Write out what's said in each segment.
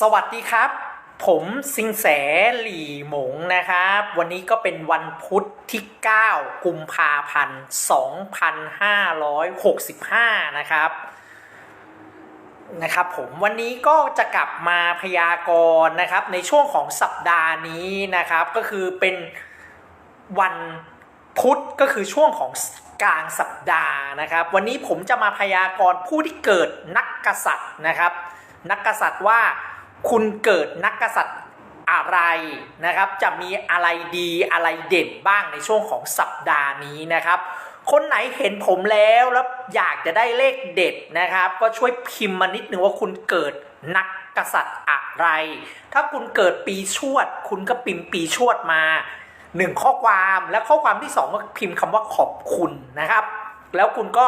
สวัสดีครับ ผมสิงแสหลี่หมงนะครับ วันนี้ก็เป็นวันพุธที่ 9 กุมภาพันธ์ 2565 นะครับนะครับผมวันนี้ก็จะกลับมาพยากรณ์นะครับ ในช่วงของสัปดาห์นี้นะครับ ก็คือเป็นวันพุธก็คือช่วงของกลางสัปดาห์นะครับ วันนี้ผมจะมาพยากรณ์ผู้ที่เกิดนักกษัตริย์นะครับ นักกษัตริย์ว่า คุณเกิดนักกษัตริย์อะไรนะครับ จะมีอะไรดีอะไรเด่นบ้างในช่วงของสัปดาห์นี้นะครับ คนไหนเห็นผมแล้วแล้วอยากจะได้เลขเด็ดนะครับ ก็ช่วยพิมพ์มานิดนึงว่าคุณเกิดนักกษัตริย์อะไร ถ้าคุณเกิดปีชวด คุณก็พิมพ์ปีชวดมาหนึ่งข้อความและข้อความที่สองก็พิมพ์คำว่าขอบคุณนะครับ แล้วคุณก็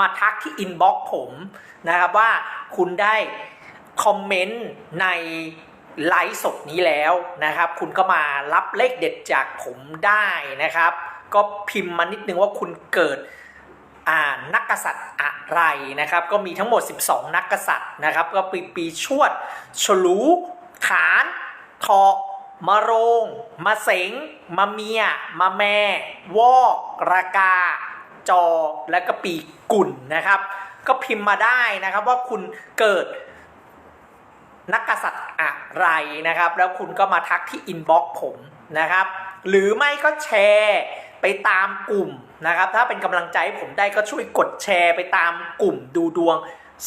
มาทักที่อินบ็อกซ์ผมนะครับว่าคุณได้ คอมเมนต์ในไลฟ์สดนี้แล้วนะครับ คุณก็มารับเลขเด็ดจากผมได้นะครับ ก็พิมพ์มานิดนึงว่าคุณเกิดนักกษัตริย์อะไรนะครับ ก็มีทั้งหมด 12 นักกษัตริย์นะครับ ก็ปีปีชวด ฉลูขานทอมาโรงมาเสงมาเมียมาแม่ วอกรากา จอ และก็ปีกุ่นนะครับ ก็พิมพ์มาได้นะครับว่าคุณเกิด นักกษัตริย์อะไรนะครับ แล้วคุณก็มาทักที่อินบ็อกซ์ผมนะครับ หรือไม่ก็แชร์ไปตามกลุ่มนะครับ ถ้าเป็นกำลังใจให้ผมได้ก็ช่วยกดแชร์ไปตามกลุ่มดูดวง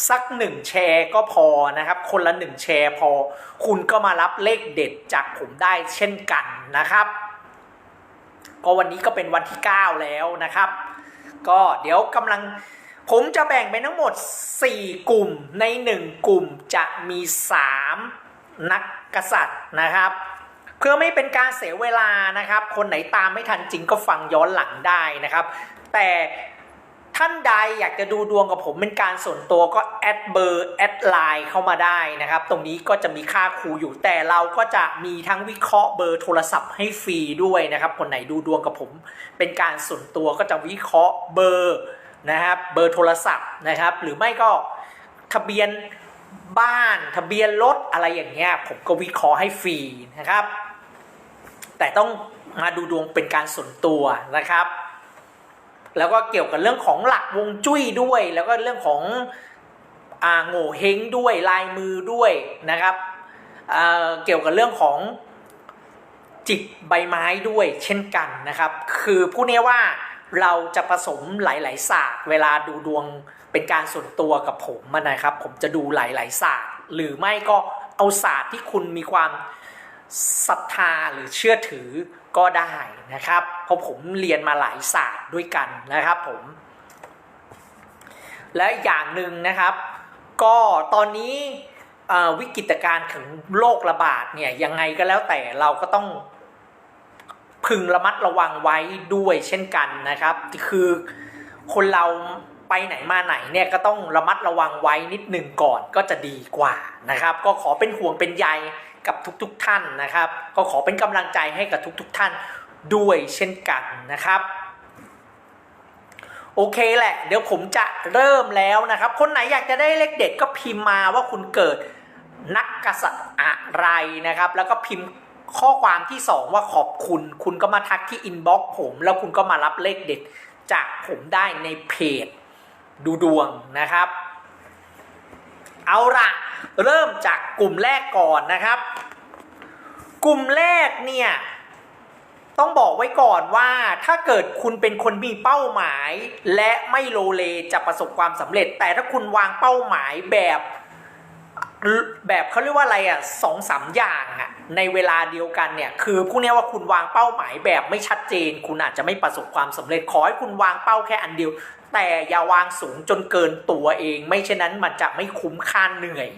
สักหนึ่งแชร์ก็พอนะครับ คนละหนึ่งแชร์พอ คุณก็มารับเลขเด็ดจากผมได้เช่นกันนะครับ ก็วันนี้ก็เป็นวันที่ 9 แล้วนะครับ ก็เดี๋ยวกำลัง ผมจะแบ่งเป็นทั้งหมด 4 กลุ่มใน 1 กลุ่มจะมี 3 นักกษัตริย์นะครับ เพื่อไม่เป็นการเสียเวลานะครับ คนไหนตามไม่ทันจริงก็ฟังย้อนหลังได้นะครับ แต่ท่านใดอยากจะดูดวงกับผมเป็นการส่วนตัวก็แอดเบอร์แอดไลน์เข้ามาได้นะครับ ตรงนี้ก็จะมีค่าครูอยู่แต่เราก็จะมีทั้งวิเคราะห์เบอร์โทรศัพท์ให้ฟรีด้วยนะครับ คนไหนดูดวงกับผม เป็นการส่วนตัวก็จะวิเคราะห์เบอร์ นะครับเบอร์โทรศัพท์นะครับ หรือไม่ก็ทะเบียนบ้าน ทะเบียนรถอะไรอย่างเงี้ยผมก็วิเคราะห์ให้ฟรีนะครับ แต่ต้องมาดูดวงเป็นการส่วนตัวนะครับ แล้วก็เกี่ยวกับเรื่องของหลักวงจุ้ยด้วย แล้วก็เรื่องของอ่าโง่เฮงด้วยลายมือด้วยนะครับเเกี่ยวกับเรื่องของจิตใบไม้ด้วยเช่นกันนะครับ คือพูดง่ายว่า เราจะผสมหลาย ๆ ศาสตร์ เวลาดูดวงเป็นการส่วนตัวกับผมนะครับ ผมจะดูหลาย ๆ ศาสตร์ หรือไม่ก็เอาศาสตร์ที่คุณมีความศรัทธาหรือเชื่อถือก็ได้นะครับ เพราะผมเรียนมาหลายศาสตร์ด้วยกันนะครับผม และอย่างหนึ่งนะครับ ก็ตอนนี้วิกฤตการณ์ถึงโรคระบาดเนี่ยยังไงก็แล้วแต่เราก็ต้อง พึงระมัดระวังไว้ด้วยเช่นกันนะครับ คือคนเราไปไหนมาไหนเนี่ยก็ต้องระมัดระวังไว้นิดหนึ่งก่อนก็จะดีกว่านะครับ ก็ขอเป็นห่วงเป็นใยกับทุกๆทท่านนะครับ ก็ขอเป็นกำลังใจให้กับทุกๆทท่านด้วยเช่นกันนะครับโอเคแหละเดี๋ยวผมจะเริ่มแล้วนะครับ คนไหนอยากจะได้เลขเด็ดก็พิมพ์มาว่าคุณเกิดนักกษัตริย์อะไรนะครับ แล้วก็พิมพ์ ข้อความที่สองว่าขอบคุณ คุณก็มาทักที่อินบ็อกซ์ผม แล้วคุณก็มารับเลขเด็ดจากผมได้ในเพจดูดวงนะครับ เอาละเริ่มจากกลุ่มแรกก่อนนะครับ กลุ่มแรกเนี่ย ต้องบอกไว้ก่อนว่าถ้าเกิดคุณเป็นคนมีเป้าหมาย และไม่โลเลจะประสบความสำเร็จ แต่ถ้าคุณวางเป้าหมายแบบแบบเขาเรียกว่าอะไรอะสองสามอย่างอะ ในเวลาเดียวกันเนี่ยคือพูดง่ายว่าคุณวางเป้าหมายแบบไม่ชัดเจน คุณอาจจะไม่ประสบความสำเร็จขอให้คุณวางเป้าแค่อันเดียว แต่อย่าวางสูงจนเกินตัวเอง ไม่เช่นนั้นมันจะไม่คุ้มค่าเหนื่อย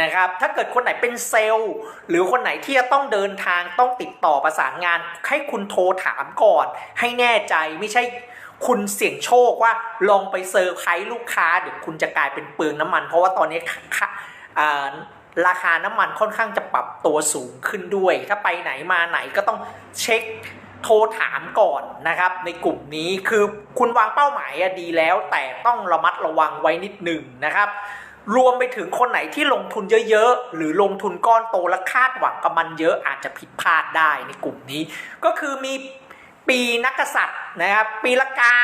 นะครับถ้าเกิดคนไหนเป็นเซลล์ หรือคนไหนที่จะต้องเดินทางต้องติดต่อประสานงาน ให้คุณโทรถามก่อน ให้แน่ใจไม่ใช่คุณเสี่ยงโชคว่าลองไปเซอร์ไพรส์ลูกค้าเดี๋ยวคุณจะกลายเป็นเปลืองน้ำมัน เพราะว่าตอนนี้ค่าอ่า ราคาน้ำมันค่อนข้างจะปรับตัวสูงขึ้นด้วย ถ้าไปไหนมาไหนก็ต้องเช็คโทรถามก่อนนะครับ ในกลุ่มนี้คือคุณวางเป้าหมายอะดีแล้ว แต่ต้องระมัดระวังไว้นิดหนึ่งนะครับ รวมไปถึงคนไหนที่ลงทุนเยอะๆ หรือลงทุนก้อนโตและคาดหวังกับมันเยอะอาจจะผิดพลาดได้ในกลุ่มนี้ ก็คือมี ปีนักษัตริย์นะครับ ปีละกา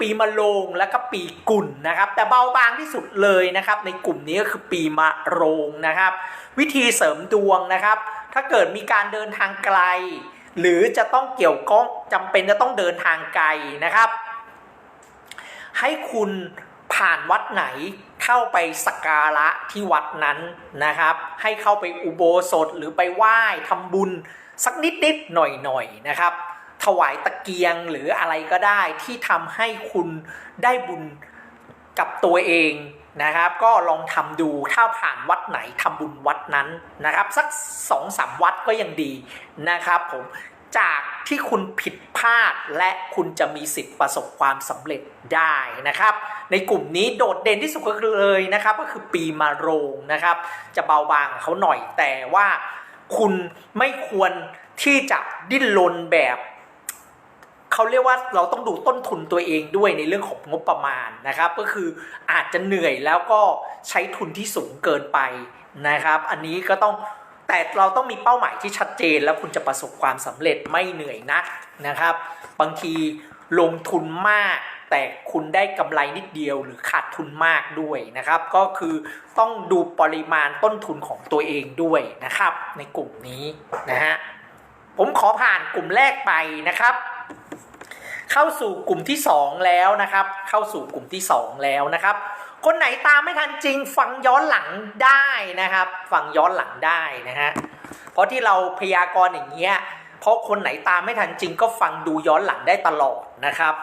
ปีมะโรงแล้วก็ปีกุลนะครับ แต่เบาบางที่สุดเลยนะครับ ในกลุ่มนี้ก็คือปีมะโรงนะครับ วิธีเสริมดวงนะครับ ถ้าเกิดมีการเดินทางไกล หรือจะต้องเกี่ยวข้องจำเป็นจะต้องเดินทางไกลนะครับ ให้คุณผ่านวัดไหนเข้าไปสักการะที่วัดนั้นนะครับ ให้เข้าไปอุโบสถหรือไปไหว้ทำบุญสักนิดนิดๆหน่อยหน่อยนะครับ ถวายตะเกียงหรืออะไรก็ได้ที่ทำให้คุณได้บุญกับตัวเองนะครับ ก็ลองทำดูถ้าผ่านวัดไหนทำบุญวัดนั้นนะครับ สักสองสามวัดก็ยังดีนะครับผมจากที่คุณผิดพลาดและคุณจะมีสิทธิ์ประสบความสำเร็จได้นะครับ ในกลุ่มนี้โดดเด่นที่สุดก็คือเลยนะครับ ก็คือปีมะโรงนะครับ จะเบาบางเขาหน่อยแต่ว่าคุณไม่ควรที่จะดิ้นรนแบบ เขาเรียกว่าเราต้องดูต้นทุนตัวเองด้วยในเรื่องของงบประมาณนะครับ ก็คืออาจจะเหนื่อยแล้วก็ใช้ทุนที่สูงเกินไปนะครับ อันนี้ก็ต้องแต่เราต้องมีเป้าหมายที่ชัดเจน แล้วคุณจะประสบความสำเร็จไม่เหนื่อยนักนะครับ บางทีลงทุนมากแต่คุณได้กำไรนิดเดียวหรือขาดทุนมากด้วยนะครับ ก็คือต้องดูปริมาณต้นทุนของตัวเองด้วยนะครับ ในกลุ่มนี้นะฮะผมขอผ่านกลุ่มแรกไปนะครับ เข้าสู่กลุ่มที่ 2 แล้วนะครับ เข้าสู่กลุ่มที่ 2 แล้วนะครับ คนไหนตามไม่ทันจริงฟังย้อนหลังได้นะครับ ฟังย้อนหลังได้นะฮะเพราะที่เราพยากรณ์อย่างเงี้ยเพราะคนไหนตามไม่ทันจริงก็ฟังดูย้อนหลังได้ตลอดนะครับ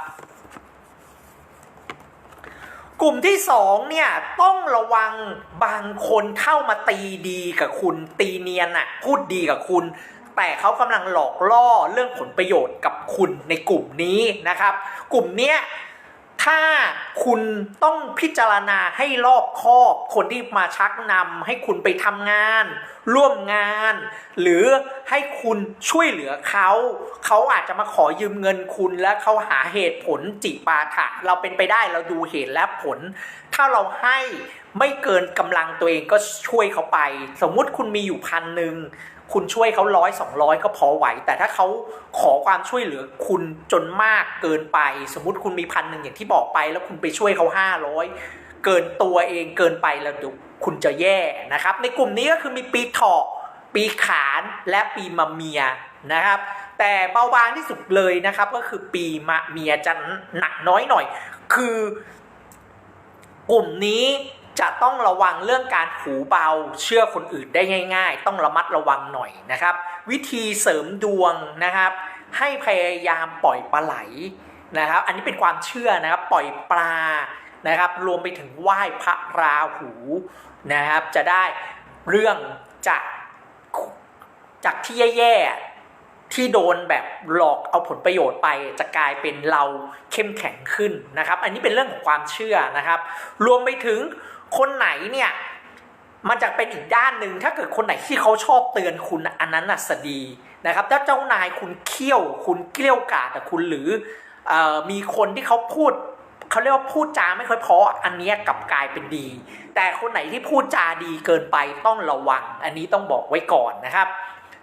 กลุ่มที่สองเนี่ยต้องระวังบางคนเข้ามาตีดีกับคุณตีเนียนอะพูดดีกับคุณ แต่เขากำลังหลอกล่อเรื่องผลประโยชน์กับคุณในกลุ่มนี้นะครับ กลุ่มเนี้ยถ้าคุณต้องพิจารณาให้รอบคอบ คนที่มาชักนำให้คุณไปทำงาน ร่วมงาน หรือให้คุณช่วยเหลือเขา เขาอาจจะมาขอยืมเงินคุณแล้วเขาหาเหตุผลจิปาถะเราเป็นไปได้เราดูเหตุและผล ถ้าเราให้ไม่เกินกำลังตัวเองก็ช่วยเขาไป สมมุติคุณมีอยู่พันหนึ่ง คุณช่วยเขาร้อยสองร้อยก็พอไหว แต่ถ้าเขาขอความช่วยเหลือคุณจนมากเกินไป สมมติคุณมีพันหนึ่งอย่างที่บอกไป แล้วคุณไปช่วยเขาห้าร้อยเกินตัวเองเกินไปแล้วเดี๋ยวคุณจะแย่นะครับ ในกลุ่มนี้ก็คือมีปีเถาะปีขานและปีมะเมียนะครับ แต่เบาบางที่สุดเลยนะครับ ก็คือปีมะเมียจะหนักน้อยหน่อย คือกลุ่มนี้ จะต้องระวังเรื่องการหูเบา เชื่อคนอื่นได้ง่าย ๆ ต้องระมัดระวังหน่อยนะครับ วิธีเสริมดวงนะครับ ให้พยายามปล่อยปลาไหลนะครับ อันนี้เป็นความเชื่อนะครับปล่อยปลานะครับรวมไปถึงไหว้พระราหูนะครับ จะได้เรื่องจากจากที่แย่ๆที่โดนแบบหลอกเอาผลประโยชน์ไป จะกลายเป็นเราเข้มแข็งขึ้นนะครับ อันนี้เป็นเรื่องของความเชื่อนะครับ รวมไปถึง คนไหนเนี่ยมันจะเป็นอีกด้านหนึ่งถ้าเกิดคนไหนที่เขาชอบเตือนคุณอันนั้นน่ะสดีนะครับถ้าเจ้านายคุณเคี่ยวคุณเกลี้ยวกล่อมแต่คุณหรือออมีคนที่เขาพูดเขาเรียกว่าพูดจาไม่ค่อยเพราะอันเนี้ยกลับกลายเป็นดี แต่คนไหนที่พูดจาดีเกินไปต้องระวัง อันนี้ต้องบอกไว้ก่อนนะครับ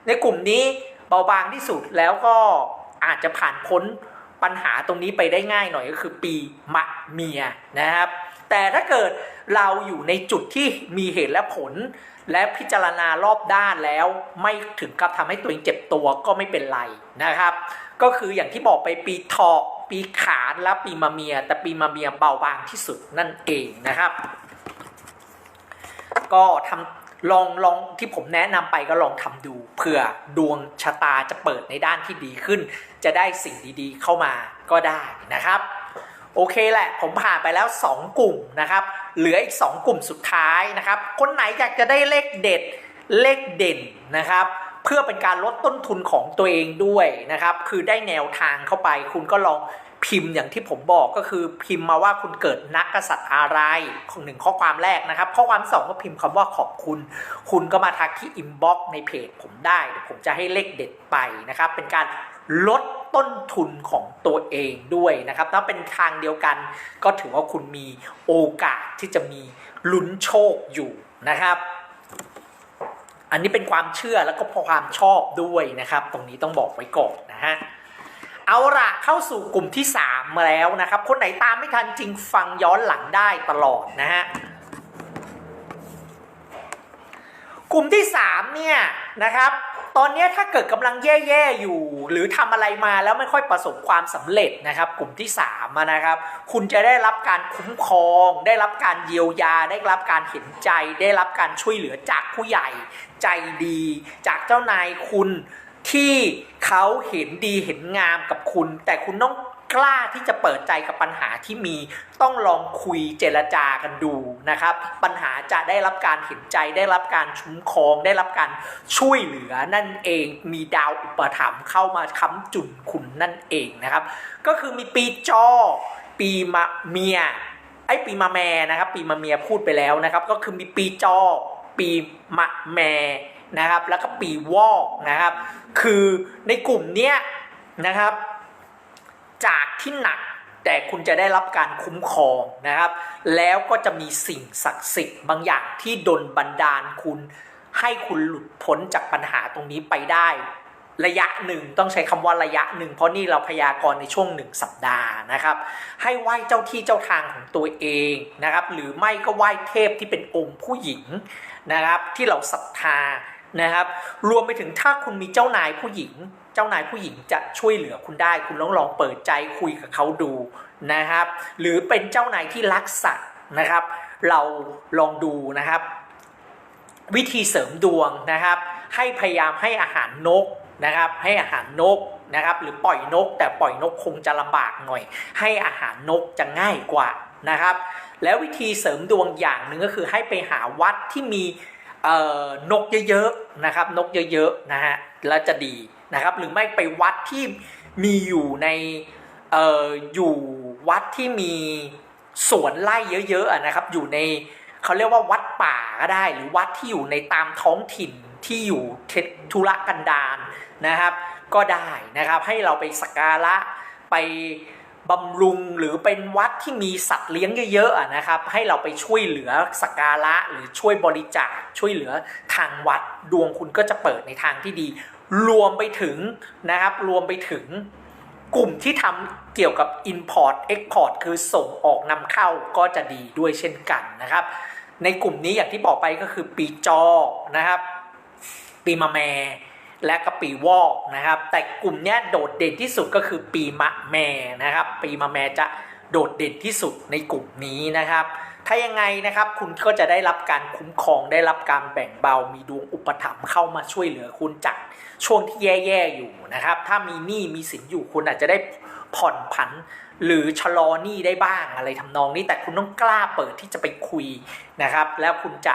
ในกลุ่มนี้เบาบางที่สุดแล้วก็อาจจะผ่านพ้นปัญหาตรงนี้ไปได้ง่ายหน่อยก็คือปีมะเมียนะครับ แต่ถ้าเกิดเราอยู่ในจุดที่มีเหตุและผล และพิจารณารอบด้านแล้วไม่ถึงกับทำให้ตัวเองเจ็บตัวก็ไม่เป็นไรนะครับ ก็คืออย่างที่บอกไปปีเถาะปีขานและปีมะเมีย แต่ปีมะเมียเบาบางที่สุดนั่นเองนะครับ ก็ทำลองลองที่ผมแนะนำไปก็ลองทำดูเผื่อดวงชะตาจะเปิดในด้านที่ดีขึ้น จะได้สิ่งดีๆเข้ามาก็ได้นะครับ โอเคแหละ ผมผ่านไปแล้ว 2 กลุ่มนะครับ เหลืออีก 2 กลุ่มสุดท้ายนะครับ คนไหนอยากจะได้เลขเด็ดเลขเด่นนะครับ เพื่อเป็นการลดต้นทุนของตัวเองด้วยนะครับ คือได้แนวทางเข้าไป คุณก็ลองพิมพ์อย่างที่ผมบอกก็คือพิมพ์มาว่าคุณเกิดนักกษัตริย์อะไรของหนึ่งข้อความแรกนะครับ ข้อความที่สองก็พิมพ์คำว่าขอบคุณ คุณก็มาทักที่อินบ็อกซ์ในเพจผมได้เดี๋ยวผมจะให้เลขเด็ดไปนะครับ เป็นการ ลดต้นทุนของตัวเองด้วยนะครับ ถ้าเป็นทางเดียวกัน ก็ถือว่าคุณมีโอกาสที่จะมีลุ้นโชคอยู่นะครับ อันนี้เป็นความเชื่อแล้วก็ความชอบด้วยนะครับ ตรงนี้ต้องบอกไว้ก่อนนะฮะเอาละเข้าสู่กลุ่มที่ 3 มาแล้วนะครับ คนไหนตามไม่ทันจริงฟังย้อนหลังได้ตลอดนะฮะกลุ่มที่ 3 เนี่ยนะครับ ตอนนี้ถ้าเกิดกำลังแย่ๆอยู่ หรือทำอะไรมาแล้วไม่ค่อยประสบความสำเร็จนะครับ กลุ่มที่3อะนะครับ คุณจะได้รับการคุ้มครอง ได้รับการเยียวยา ได้รับการเห็นใจ ได้รับการช่วยเหลือจากผู้ใหญ่ใจดี จากเจ้านายคุณที่เขาเห็นดีเห็นงามกับคุณ แต่คุณต้อง กล้าที่จะเปิดใจกับปัญหาที่มีต้องลองคุยเจรจากันดูนะครับ ปัญหาจะได้รับการเห็นใจได้รับการชุ้มครองได้รับการช่วยเหลือนั่นเองมีดาวอุปถัมภ์เข้ามาค้ำจุนคุณนั่นเองนะครับ ก็คือมีปีจอ ปีมะเมียไอ้ปีมะแมนะครับ ปีมะเมียพูดไปแล้วนะครับ ก็คือมีปีจอ ปีมะแมนะครับ แล้วก็ปีวอกนะครับ คือในกลุ่มเนี้ยนะครับ จากที่หนักแต่คุณจะได้รับการคุ้มครองนะครับ แล้วก็จะมีสิ่งศักดิ์สิทธิ์บางอย่างที่ดลบันดาลคุณ ให้คุณหลุดพ้นจากปัญหาตรงนี้ไปได้ ระยะหนึ่งต้องใช้คำว่าระยะหนึ่งเพราะนี่เราพยากรณ์ในช่วงหนึ่งสัปดาห์นะครับ ให้ไหว้เจ้าที่เจ้าทางของตัวเองนะครับ หรือไม่ก็ไหว้เทพที่เป็นองค์ผู้หญิงนะครับ ที่เราศรัทธานะครับ รวมไปถึงถ้าคุณมีเจ้านายผู้หญิง เจ้านายผู้หญิงจะช่วยเหลือคุณได้ คุณต้องลองเปิดใจคุยกับเขาดูนะครับ หรือเป็นเจ้านายที่รักสัตว์นะครับ เราลองดูนะครับ วิธีเสริมดวงนะครับ ให้พยายามให้อาหารนกนะครับ ให้อาหารนกนะครับหรือปล่อยนก แต่ปล่อยนกคงจะลำบากหน่อย ให้อาหารนกจะง่ายกว่านะครับ แล้ววิธีเสริมดวงอย่างหนึ่งก็คือให้ไปหาวัดที่มีเอ่อนกเยอะๆนะครับ นกเยอะๆนะฮะแล้วจะดี นะครับ หรือไม่ไปวัดที่มีอยู่ในเอ่ออยู่วัดที่มีสวนไร่เยอะๆนะครับ อยู่ในเขาเรียกว่าวัดป่าก็ได้ หรือวัดที่อยู่ในตามท้องถิ่นที่อยู่เทธุรกันดารนะครับ ก็ได้นะครับให้เราไปสักการะไปบำรุงหรือเป็นวัดที่มีสัตว์เลี้ยงเยอะๆนะครับ ให้เราไปช่วยเหลือสักการะหรือช่วยบริจาคช่วยเหลือทางวัดดวงคุณก็จะเปิดในทางที่ดี รวมไปถึงนะครับ รวมไปถึงกลุ่มที่ทำเกี่ยวกับ Import Export คือส่งออกนำเข้าก็จะดีด้วยเช่นกันนะครับ ในกลุ่มนี้อย่างที่บอกไปก็คือปีจอนะครับ ปีมะแม และก็ปีวอกนะครับ แต่กลุ่มนี้โดดเด่นที่สุดก็คือปีมะแมนะครับ ปีมะแมจะโดดเด่นที่สุดในกลุ่มนี้นะครับ ถ้ายังไงนะครับคุณก็จะได้รับการคุ้มครองได้รับการแบ่งเบา มีดวงอุปถัมภ์เข้ามาช่วยเหลือคุณจากช่วงที่แย่ๆอยู่นะครับ ถ้ามีหนี้มีสินอยู่คุณอาจจะได้ผ่อนผันหรือชะลอหนี้ได้บ้างอะไรทำนองนี้ แต่คุณต้องกล้าเปิดที่จะไปคุยนะครับ แล้วคุณจะ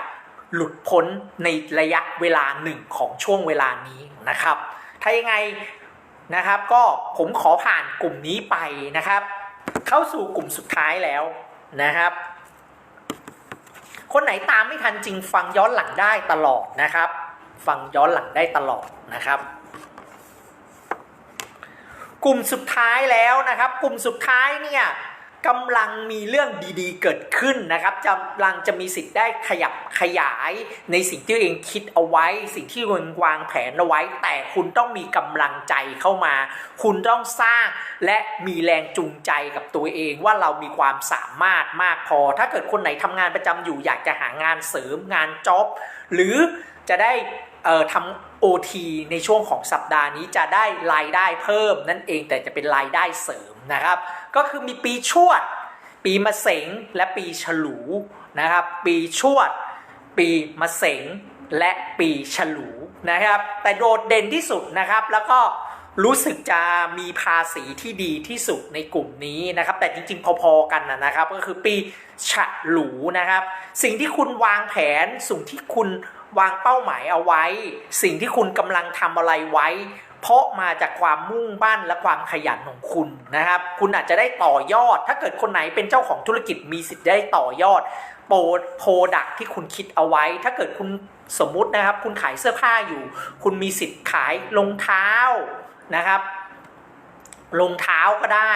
หลุดพ้นในระยะเวลาหนึ่งของช่วงเวลานี้นะครับ ถ้ายังไงนะครับก็ผมขอผ่านกลุ่มนี้ไปนะครับ เข้าสู่กลุ่มสุดท้ายแล้วนะครับ คนไหนตามไม่ทันจริงฟังย้อนหลังได้ตลอดนะครับ ฟังย้อนหลังได้ตลอดนะครับ กลุ่มสุดท้ายแล้วนะครับ กลุ่มสุดท้ายเนี่ย กำลังมีเรื่องดีๆ เกิดขึ้นนะครับกำลังจะมีสิทธิ์ได้ขยับขยายในสิ่งที่ตัวเองคิดเอาไว้ สิ่งที่คุณวางแผนเอาไว้ แต่คุณต้องมีกำลังใจเข้ามา คุณต้องสร้างและมีแรงจูงใจกับตัวเองว่าเรามีความสามารถมากพอ ถ้าเกิดคนไหนทำงานประจำอยู่อยากจะหางานเสริมงานจ็อบหรือจะได้ ทำโอทีในช่วงของสัปดาห์นี้จะได้รายได้เพิ่มนั่นเองแต่จะเป็นรายได้เสริมนะครับ ก็คือมีปีชวด ปีมะเสงและปีฉลูนะครับ ปีชวด ปีมะเสงและปีฉลูนะครับ แต่โดดเด่นที่สุดนะครับ แล้วก็รู้สึกจะมีภาษีที่ดีที่สุดในกลุ่มนี้นะครับ แต่จริงๆ พอๆกันนะนะครับ ก็คือปีฉลูนะครับ สิ่งที่คุณวางแผนสิ่งที่คุณ วางเป้าหมายเอาไว้ สิ่งที่คุณกำลังทำอะไรไว้ เพราะมาจากความมุ่งมั่นและความขยันของคุณนะครับ คุณอาจจะได้ต่อยอด ถ้าเกิดคนไหนเป็นเจ้าของธุรกิจมีสิทธิ์ได้ต่อยอดโปรโปรดักที่คุณคิดเอาไว้ ถ้าเกิดคุณสมมุตินะครับ คุณขายเสื้อผ้าอยู่ คุณมีสิทธิ์ขายรองเท้านะครับรองเท้าก็ได้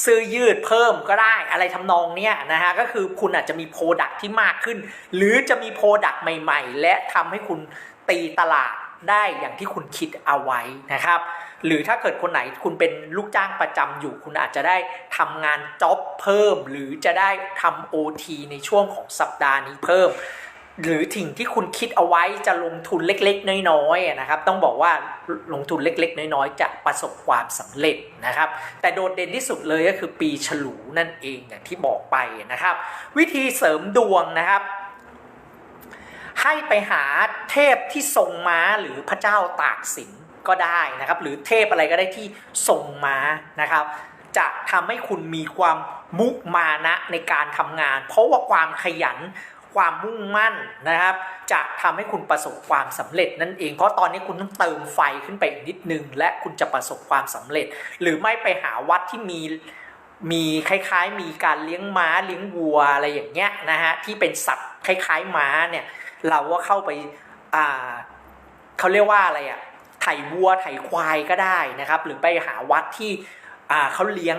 เสื้อยืดเพิ่มก็ได้อะไรทำนองเนี้ยนะฮะก็คือคุณอาจจะมีโปรดักที่มากขึ้น หรือจะมีโปรดักใหม่ ๆ และทำให้คุณตีตลาดได้อย่างที่คุณคิดเอาไว้นะครับ หรือถ้าเกิดคนไหนคุณเป็นลูกจ้างประจำอยู่ คุณอาจจะได้ทำงานจ็อบเพิ่ม หรือจะได้ทำ OT ในช่วงของสัปดาห์นี้เพิ่ม หรือสิ่งที่คุณคิดเอาไว้จะลงทุนเล็กๆ น้อยๆนะครับ ต้องบอกว่าลงทุนเล็ก ๆ น้อยๆ จะประสบความสำเร็จนะครับ แต่โดดเด่นที่สุดเลยก็คือปีฉลูนั่นเองอย่างที่บอกไปนะครับ วิธีเสริมดวงนะครับ ให้ไปหาเทพที่ทรงม้าหรือพระเจ้าตากสินก็ได้นะครับ หรือเทพอะไรก็ได้ที่ทรงม้านะครับจะทำให้คุณมีความมุมานะในการทำงาน เพราะว่าความขยัน ความมุ่งมั่นนะครับ จะทำให้คุณประสบความสำเร็จนั่นเอง เพราะตอนนี้คุณต้องเติมไฟขึ้นไปอีกนิดนึง และคุณจะประสบความสำเร็จ หรือไม่ไปหาวัดที่มีมีคล้ายๆ มีการเลี้ยงม้าเลี้ยงวัวอะไรอย่างเงี้ยนะฮะที่เป็นสัตว์คล้ายๆม้าเนี่ยเราก็เข้าไปอ่าเขาเรียกว่าอะไรอะไถวัวไถควายก็ได้นะครับ หรือไปหาวัดที่ เขาเลี้ยง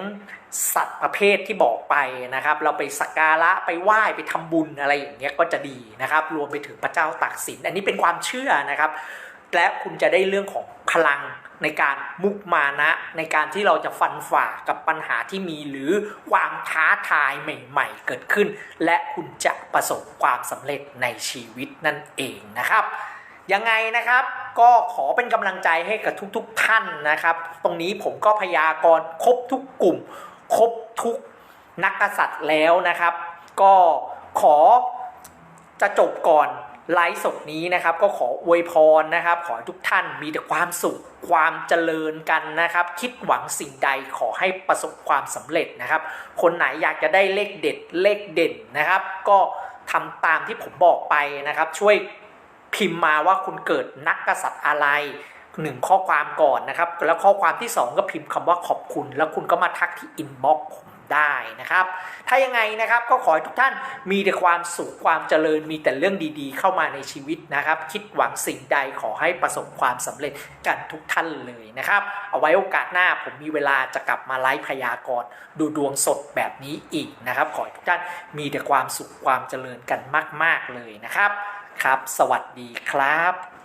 สัตว์ประเภทที่บอกไปนะครับ เราไปสักการะไปไหว้ไปทำบุญอะไรอย่างเงี้ยก็จะดีนะครับ รวมไปถึงพระเจ้าตากสิน อันนี้เป็นความเชื่อนะครับ และคุณจะได้เรื่องของพลังในการมุกมานะ ในการที่เราจะฟันฝ่ากับปัญหาที่มีหรือความท้าทายใหม่ ๆ เกิดขึ้น และคุณจะประสบความสำเร็จในชีวิตนั่นเองนะครับ ยังไงนะครับก็ขอเป็นกำลังใจให้กับทุกๆท่านนะครับ ตรงนี้ผมก็พยากรณ์ครบทุกกลุ่ม ครบทุกนักกษัตริย์แล้วนะครับ ก็ขอจะจบก่อนไลฟ์สดนี้นะครับ ก็ขออวยพรนะครับ ขอทุกท่านมีแต่ความสุขความเจริญกันนะครับ คิดหวังสิ่งใดขอให้ประสบความสำเร็จนะครับ คนไหนอยากจะได้เลขเด็ดเลขเด่นนะครับ ก็ทำตามที่ผมบอกไปนะครับ ช่วย พิมพ์มาว่าคุณเกิดนักกษัตริย์อะไรหนึ่งข้อความก่อนนะครับ แล้วข้อความที่ 2 ก็พิมพ์คำว่าขอบคุณ แล้วคุณก็มาทักที่อินบ็อกซ์ผมได้นะครับ ถ้ายังไงนะครับก็ขอให้ทุกท่านมีแต่ความสุขความเจริญมีแต่เรื่องดีๆ เข้ามาในชีวิตนะครับ คิดหวังสิ่งใดขอให้ประสบความสำเร็จกันทุกท่านเลยนะครับ เอาไว้โอกาสหน้าผมมีเวลาจะกลับมาไลฟ์พยากรณ์ดูดวงสดแบบนี้อีกนะครับ ขอให้ทุกท่านมีแต่ความสุขความเจริญกันมาก ๆเลยนะครับ ครับ สวัสดีครับ